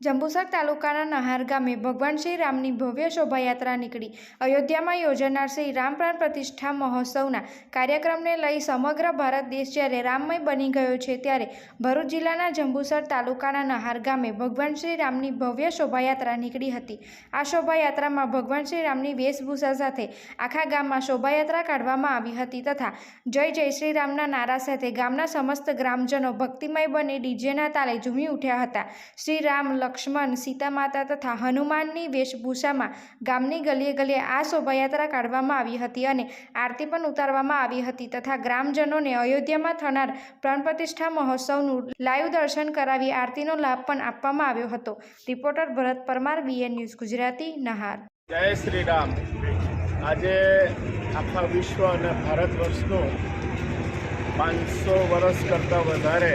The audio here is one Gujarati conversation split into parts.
જંબુસર તાલુકાના નહાર ગામે ભગવાન શ્રી રામની ભવ્ય શોભાયાત્રા નીકળી. અયોધ્યામાં યોજાનાર શ્રી રામ પ્રાણ પ્રતિષ્ઠા મહોત્સવના કાર્યક્રમને લઈ સમગ્ર ભારત દેશ જ્યારે રામમય બની ગયો છે ત્યારે ભરૂચ જિલ્લાના જંબુસર તાલુકાના નહાર ગામે ભગવાન શ્રી રામની ભવ્ય શોભાયાત્રા નીકળી હતી. આ શોભાયાત્રામાં ભગવાન શ્રી રામની વેશભૂષા સાથે આખા ગામમાં શોભાયાત્રા કાઢવામાં આવી હતી તથા જય જય શ્રી રામના નારા સાથે ગામના સમસ્ત ગ્રામજનો ભક્તિમય બની ડીજેના તાલે ઝૂમી ઉઠ્યા હતા. શ્રી રામ લક્ષ્મણ સીતા માતા તથા હનુમાનની વેશભૂષામાં ગામની ગલીએ ગલીએ આ શોભાયાત્રા કાઢવામાં આવી હતી અને આરતી પણ ઉતારવામાં આવી હતી તથા ગ્રામજનોને અયોધ્યામાં થનાર પ્રાણ પ્રતિષ્ઠા મહોત્સવનું લાઈવ દર્શન કરાવી આરતીનો લાભ પણ આપવામાં આવ્યો હતો. Reporter Bharat Parmar, BN news Gujarati, નહાર. જય શ્રી રામ આજે આખા વિશ્વ અને ભારત વર્ષનું પાંચસો વર્ષ કરતાં વધારે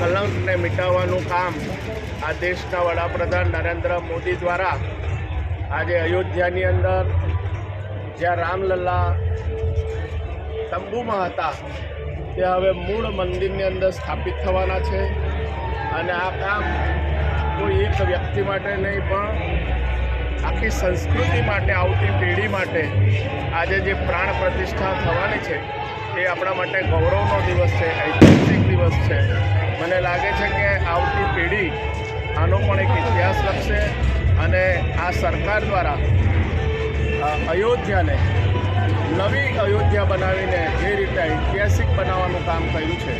કલંકને મિટાવવાનું કામ આ દેશના વડાપ્રધાન નરેન્દ્ર મોદી દ્વારા આજે અયોધ્યાની અંદર જ્યાં રામલલ્લા તંબુમાં હતા તે હવે મૂળ મંદિરની અંદર સ્થાપિત થવાના છે. અને આ કામ કોઈ એક વ્યક્તિ માટે નહીં, પણ આખી સંસ્કૃતિ માટે, આવતી પેઢી માટે આજે જે પ્રાણ પ્રતિષ્ઠા થવાની છે, એ આપણા માટે ગૌરવનો દિવસ છે, ઐતિહાસિક દિવસ છે. મને લાગે છે કે આવતી પેઢી આનો પણ એક ઇતિહાસ લખશે અને આ સરકાર દ્વારા અયોધ્યાને નવી અયોધ્યા બનાવીને જે રીતે ઐતિહાસિક બનાવવાનું કામ કર્યું છે.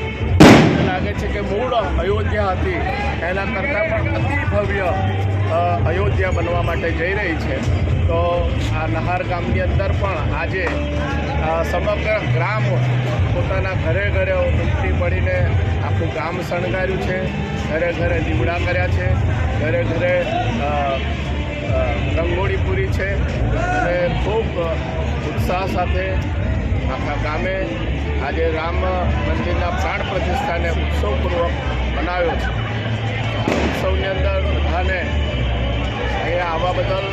મને લાગે છે કે મૂળ અયોધ્યા હતી, એના કરતાં પણ અતિ ભવ્ય અયોધ્યા બનવા માટે જઈ રહી છે. તો આ નહાર ગામની અંદર પણ આજે સમગ્ર ગ્રામ પોતાના ઘરે ઘરે પડીને આખું ગામ શણગાર્યું છે. ઘરે ઘરે દીવડા કર્યા છે. ઘરે ઘરે રંગોળી પૂરી છે. અને ખૂબ ઉત્સાહ સાથે આખા ગામે આજે રામ મંદિરના પ્રાણ પ્રતિષ્ઠાને ઉત્સવપૂર્વક મનાવ્યો છે. ઉત્સવની અંદર બધાને અહીંયા આવવા બદલ